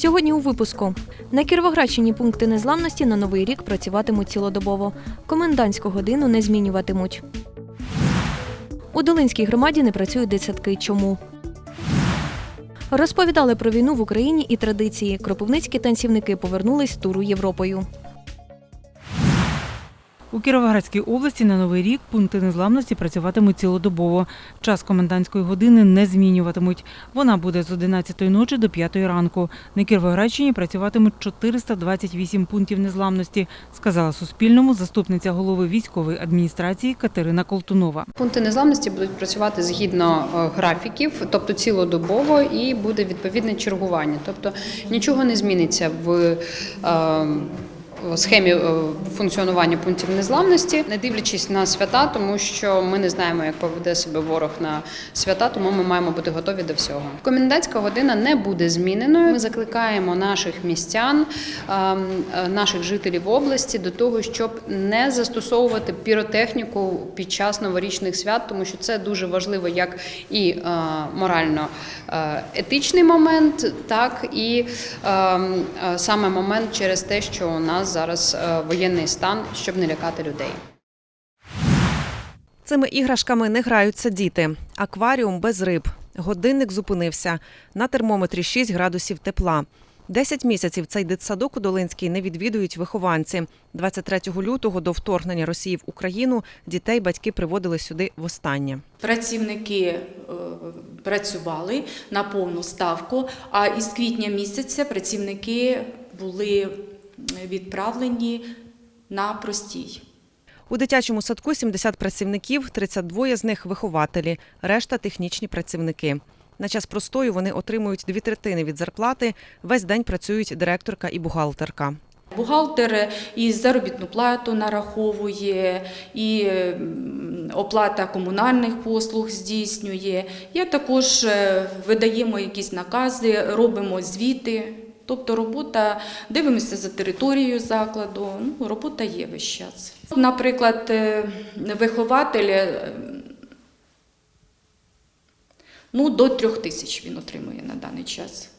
Сьогодні у випуску на Кіровоградщині пункти незламності на новий рік працюватимуть цілодобово. Комендантську годину не змінюватимуть. У Долинській громаді не працюють дитсадки. Чому? Розповідали про війну в Україні і традиції. Кропивницькі танцівники повернулись з туру Європою. У Кіровоградській області на новий рік пункти незламності працюватимуть цілодобово. Час комендантської години не змінюватимуть. Вона буде з 11 ночі до 5 ранку. На Кіровоградщині працюватимуть 428 пунктів незламності, сказала Суспільному заступниця голови військової адміністрації Катерина Колтунова. Пункти незламності будуть працювати згідно е, графіків, тобто цілодобово, і буде відповідне чергування. Тобто нічого не зміниться в е, схемі е, функціонування пунктів незламності, не дивлячись на свята, тому що ми не знаємо, як поведе себе ворог на свята, тому ми маємо бути готові до всього. Комендантська година не буде зміненою. Ми закликаємо наших містян, ем, е, наших жителів області до того, щоб не застосовувати піротехніку під час новорічних свят, тому що це дуже важливо як і е, морально етичний момент, так і ем, саме момент через те, що у нас зараз е, воєнний стан, щоб не лякати людей. Цими іграшками не граються діти. Акваріум без риб. Годинник зупинився. На термометрі 6 градусів тепла. 10 місяців цей дитсадок у Долинській не відвідують вихованці. 23 лютого до вторгнення Росії в Україну дітей батьки приводили сюди востаннє. Працівники е, працювали на повну ставку, а із квітня місяця працівники були відправлені на простій. У дитячому садку 70 працівників, 32 з них вихователі, решта технічні працівники. На час простою вони отримують дві третини від зарплати. Весь день працюють директорка і бухгалтерка. Бухгалтер і заробітну плату нараховує, і оплата комунальних послуг здійснює. Я також е, видаємо якісь накази, робимо звіти. Тобто робота, дивимося за територією закладу, ну, робота є весь час. Наприклад, е, вихователь е, ну, до трьох тисяч він отримує на даний час.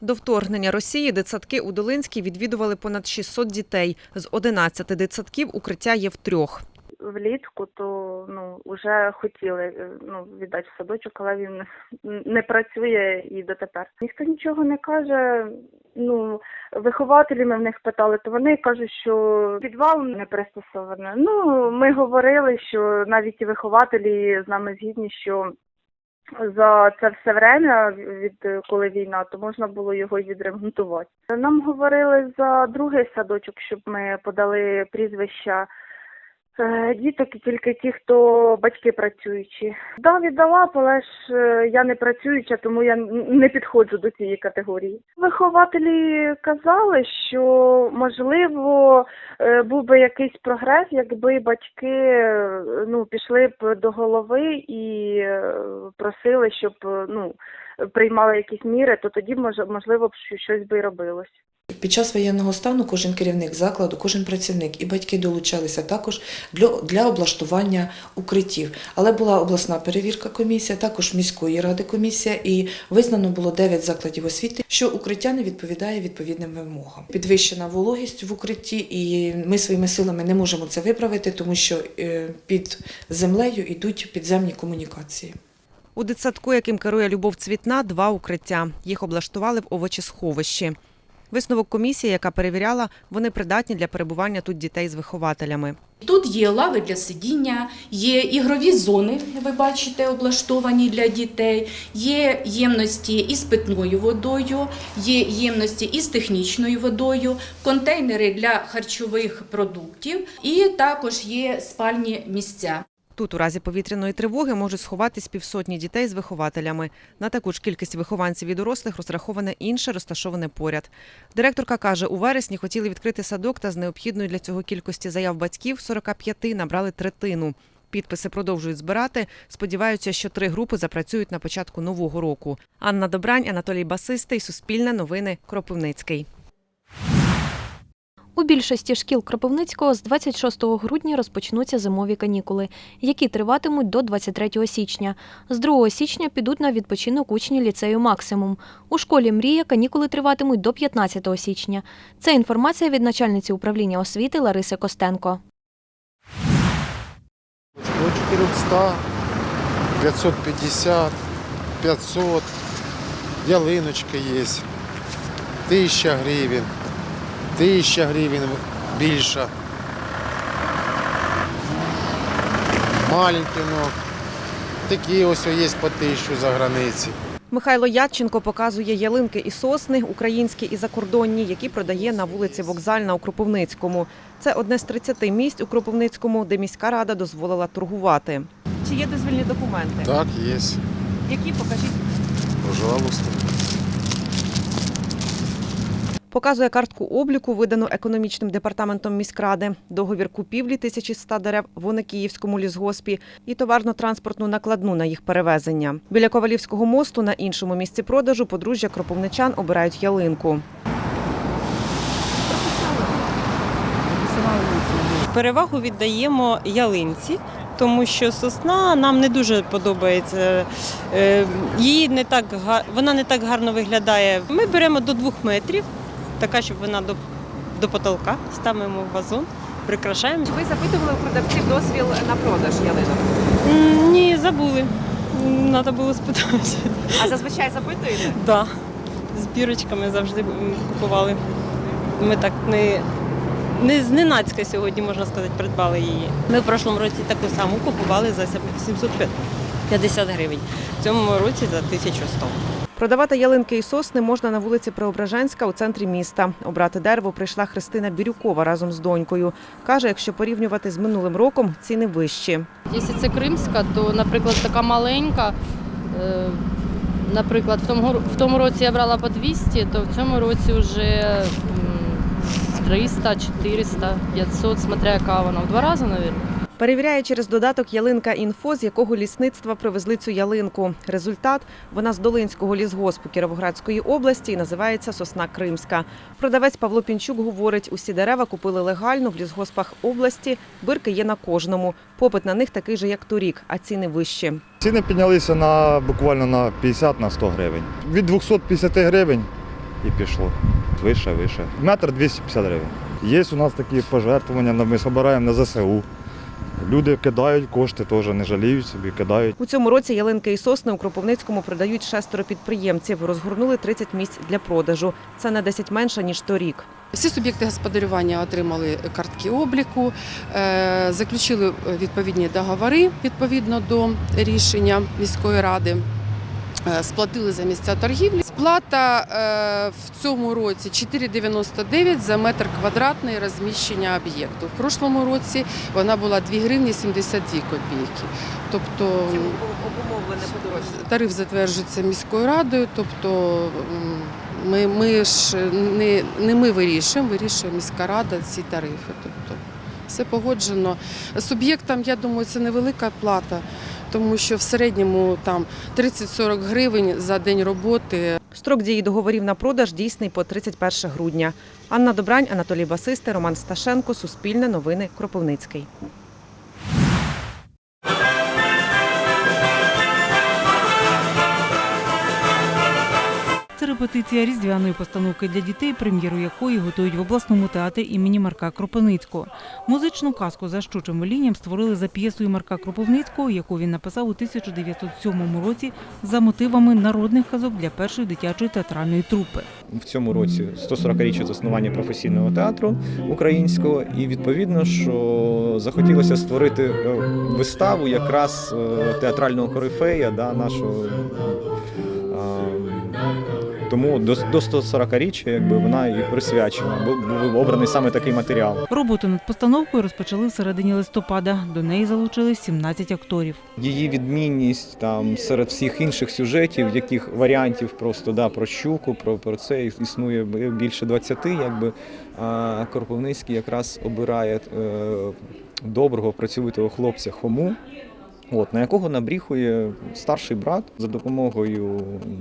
До вторгнення Росії дитсадки у Долинській відвідували понад 600 дітей. З 11 дитсадків укриття є в трьох. влітку, то ну вже хотіли е, ну віддати в садочок, але він не працює і дотепер. Ніхто нічого не каже. Ну вихователі ми в них питали, то вони кажуть, що підвал не пристосований. Ну ми говорили, що навіть і вихователі з нами згідні, що. За це все время, від коли війна, то можна було його відремонтувати. Нам говорили за другий садочок, щоб ми подали прізвища Діток і тільки ті, хто батьки працюючі. Да, віддала, але ж е, я не працююча, тому я не підходжу до цієї категорії. Вихователі казали, що можливо е, був би якийсь прогрес, якби батьки е, ну пішли б до голови і е, просили, щоб е, ну приймали якісь міри, то тоді може можливо б що- щось би робилось. Під час воєнного стану кожен керівник закладу, кожен працівник і батьки долучалися також для, для облаштування укриттів. Але була обласна перевірка комісія, також міської ради комісія, і визнано було 9 закладів освіти, що укриття не відповідає відповідним вимогам. Підвищена вологість в укритті, і ми своїми силами не можемо це виправити, тому що е, під землею йдуть підземні комунікації. У дитсадку, яким керує Любов Цвітна, два укриття. Їх облаштували в овочесховищі. Висновок комісії, яка перевіряла, вони придатні для перебування тут дітей з вихователями. Тут є лави для сидіння, є ігрові зони, ви бачите, облаштовані для дітей, є ємності із питною водою, є ємності із технічною водою, контейнери для харчових продуктів і також є спальні місця. Тут у разі повітряної тривоги можуть сховатись півсотні дітей з вихователями. На таку ж кількість вихованців і дорослих розраховане інше, розташоване поряд. Директорка каже, у вересні хотіли відкрити садок та з необхідної для цього кількості заяв батьків 45 набрали третину. Підписи продовжують збирати. Сподіваються, що три групи запрацюють на початку нового року. Анна Добрань, Анатолій Басистий, Суспільне новини, Кропивницький. У більшості шкіл Кропивницького з 26 грудня розпочнуться зимові канікули, які триватимуть до 23 січня. З 2 січня підуть на відпочинок учні ліцею Максимум. У школі Мрія канікули триватимуть до 15 січня. Це інформація від начальниці управління освіти Лариси Костенко. До 400, 550, 500, ялиночка є, 1000 гривень, 1000 гривень більша. Маленькі, ну, такі ось є по 1000 за границі. Михайло Ядченко показує ялинки і сосни, українські і закордонні, які продає на вулиці Вокзальна у Кропивницькому. Це одне з 30 місць у Кропивницькому, де міська рада дозволила торгувати. Чи є дозвільні документи? Так, є. Які покажіть? Пожалуйста. Показує картку обліку, видану економічним департаментом міськради, договір купівлі 1100 дерев в Оникіївському лісгоспі і товарно-транспортну накладну на їх перевезення. Біля Ковалівського мосту на іншому місці продажу подружжя кропивничан обирають ялинку. Перевагу віддаємо ялинці, тому що сосна нам не дуже подобається. Е, Її не так вона не так гарно виглядає. Ми беремо до двох метрів, така, щоб вона до, до потолка, ставимо в вазон, прикрашаємо. Ви запитували у продавців дозвіл на продаж ялинок. М, Ні, забули. Треба було спитати. А зазвичай запитуєте? Да. З бірочками завжди м, купували. Ми так не, не зненацька сьогодні, можна сказати, придбали її. Ми в прошлому році таку саму купували за 750 гривень. В цьому році за 1100. Продавати ялинки і сосни можна на вулиці Преображенська у центрі міста. Обрати дерево прийшла Христина Бірюкова разом з донькою. Каже, якщо порівнювати з минулим роком, ціни вищі. Якщо це кримська, то, наприклад, така маленька. е, Наприклад, в тому, в тому році я брала по 200, то в цьому році вже 300, 400, 500, смотря яка вона. В два рази, мабуть. Перевіряє через додаток ялинка інфо, з якого лісництва привезли цю ялинку. Результат вона з Долинського лісгоспу Кіровоградської області і називається Сосна Кримська. Продавець Павло Пінчук говорить, усі дерева купили легально в лісгоспах області. Бирки є на кожному. Попит на них такий же, як торік, а ціни вищі. Ціни піднялися на буквально на 50 на 100 гривень. Від 250 гривень і пішло. Вище, вище. Метр 250 гривень. Є у нас такі пожертвування, ми збираємо на ЗСУ. Люди кидають кошти, теж не жаліють собі, кидають. У цьому році ялинки і сосни у Кропивницькому продають шестеро підприємців. Розгорнули 30 місць для продажу. Це на 10 менше ніж торік. Всі суб'єкти господарювання отримали картки обліку, е, заключили відповідні договори відповідно до рішення міської ради. е, Сплатили за місця торгівлі. Сплата е, в цьому році 4,99 за метр квадратний розміщення об'єкту. В прошлому році вона була 2 гривні 72 копійки. Тобто обумовлене подорожчання? тариф затверджується міською радою, тобто ми, ми ж не, не ми вирішуємо, вирішує міська рада ці тарифи. Тобто все погоджено. Суб'єктам, я думаю, це невелика плата, тому що в середньому там 30-40 гривень за день роботи. Строк дії договорів на продаж дійсний по 31 грудня. Анна Добрань, Анатолій Басисти, Роман Сташенко, Суспільне новини, Кропивницький. Це репетиція різдвяної постановки для дітей, прем'єру якої готують в обласному театрі імені Марка Кропивницького. Музичну казку за щучим велінням створили за п'єсою Марка Кропивницького, яку він написав у 1907 році за мотивами народних казок для першої дитячої театральної трупи. в цьому році 140-річчя заснування професійного театру українського, і відповідно, що захотілося створити е, виставу якраз е, театрального корифея да, нашого. Е, Тому до, до 140-річчя якби вона і присвячена, був обраний саме такий матеріал. Роботу над постановкою розпочали в середині листопада. До неї залучили 17 акторів. Її відмінність там серед всіх інших сюжетів, яких варіантів просто да, про щуку, про, про це існує більше 20, якби а Кропивницький якраз обирає е, доброго працьовитого хлопця Хому. От, на якого набріхує старший брат за допомогою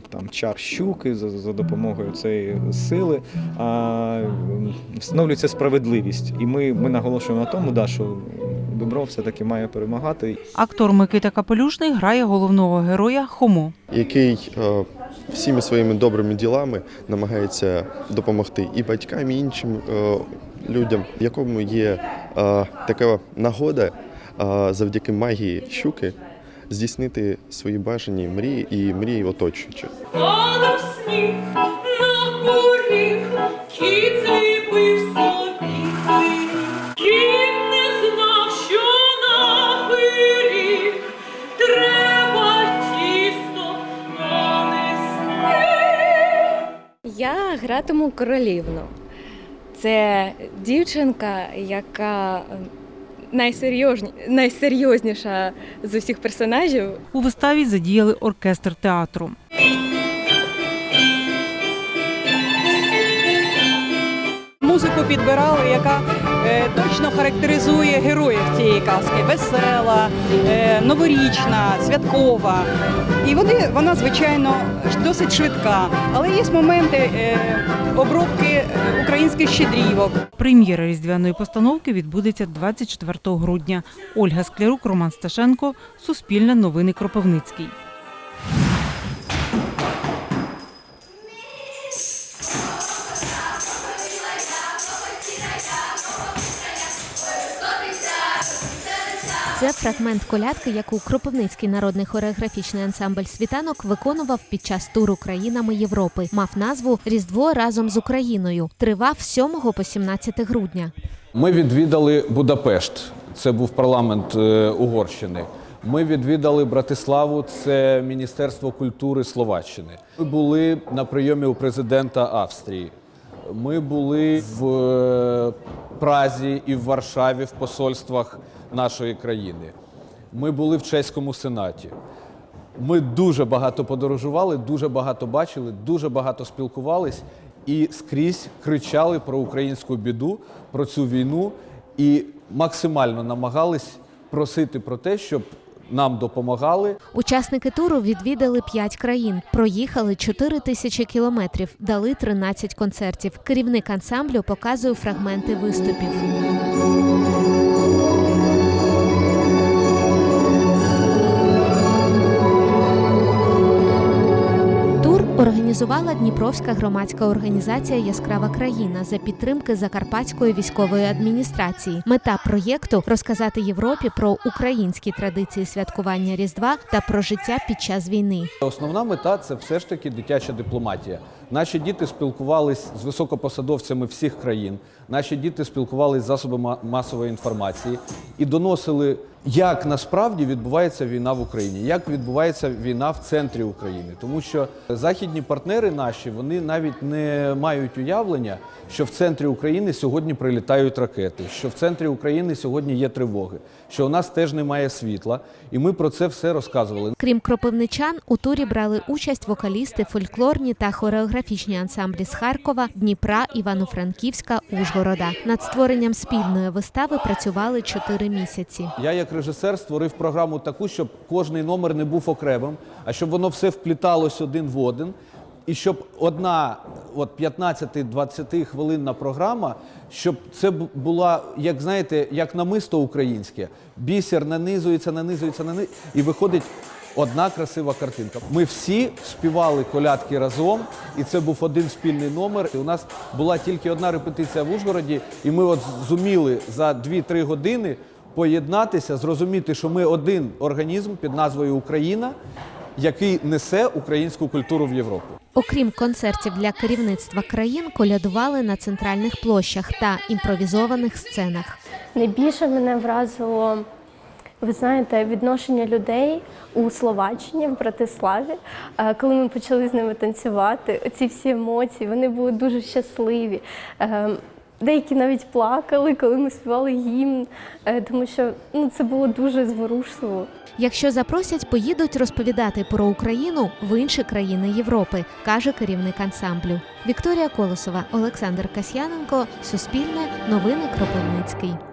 там, чар щуки, за, за допомогою цієї сили, а, встановлюється справедливість. І ми, ми наголошуємо на тому, да, що добро все-таки має перемагати. Актор Микита Капелюшний грає головного героя Хомо. який е, всіми своїми добрими ділами намагається допомогти і батькам, і іншим е, людям, якому є е, така нагода завдяки магії щуки здійснити свої бажані мрії і мрії оточуючих. Падав сніг на поріг, кіт зліпив собі. Кіт не знав, що на пиріг треба тісто нанести. Я гратиму королівну. Це дівчинка, яка найсерйозні- найсерйозніша з усіх персонажів. У виставі задіяли оркестр театру. Музику підбирали, яка е, точно характеризує героїв цієї казки: весела, е, новорічна, святкова. І вони, вона, звичайно, досить швидка. Але є моменти е, обробки українських щедрівок. Прем'єра різдвяної постановки відбудеться 24 грудня. Ольга Склярук, Роман Сташенко, Суспільне новини Кропивницький. Це фрагмент колядки, яку Кропивницький народний хореографічний ансамбль Світанок виконував під час туру країнами Європи. Мав назву Різдво разом з Україною. Тривав з 7 по 17 грудня. Ми відвідали Будапешт, це був парламент е, Угорщини. Ми відвідали Братиславу, це Міністерство культури Словаччини. Ми були на прийомі у президента Австрії. Ми були в е, Празі і в Варшаві в посольствах нашої країни. Ми були в чеському сенаті. Ми дуже багато подорожували, дуже багато бачили, дуже багато спілкувались і скрізь кричали про українську біду, про цю війну і максимально намагались просити про те, щоб нам допомагали. Учасники туру відвідали 5 країн, проїхали 4 тисячі кілометрів, дали 13 концертів. Керівник ансамблю показує фрагменти виступів. Організувала Дніпровська громадська організація Яскрава країна за підтримки Закарпатської військової адміністрації. Мета проєкту розказати Європі про українські традиції святкування Різдва та про життя під час війни. Основна мета це все ж таки дитяча дипломатія. Наші діти спілкувались з високопосадовцями всіх країн. Наші діти спілкувалися з засобами масової інформації і доносили, як насправді відбувається війна в Україні, як відбувається війна в центрі України. Тому що західні партнери наші вони навіть не мають уявлення, що в центрі України сьогодні прилітають ракети, що в центрі України сьогодні є тривоги, що у нас теж немає світла. І ми про це все розказували. Крім кропивничан, у турі брали участь вокалісти, фольклорні та хореографічні ансамблі з Харкова, Дніпра, Івано-Франківська, Ужгорода. Над створенням спільної вистави працювали чотири місяці. Я як режисер створив програму таку, щоб кожний номер не був окремим, а щоб воно все впліталось один в один. І щоб одна от 15-20 хвилинна програма, щоб це була, як знаєте, як намисто українське. Бісер нанизується, нанизується, нанизується, і виходить одна красива картинка. Ми всі співали колядки разом, і це був один спільний номер. І у нас була тільки одна репетиція в Ужгороді, і ми от зуміли за 2-3 години поєднатися, зрозуміти, що ми один організм під назвою Україна, який несе українську культуру в Європу. Окрім концертів для керівництва країн, колядували на центральних площах та імпровізованих сценах. Найбільше мене вразило, ви знаєте, відношення людей у Словаччині, в Братиславі, Е, коли ми почали з ними танцювати. Оці всі емоції, вони були дуже щасливі. Е, Деякі навіть плакали, коли ми співали гімн, е, тому що ну, це було дуже зворушливо. Якщо запросять, поїдуть розповідати про Україну в інші країни Європи, каже керівник ансамблю. Вікторія Колосова, Олександр Касьяненко, Суспільне, Новини Кропивницький.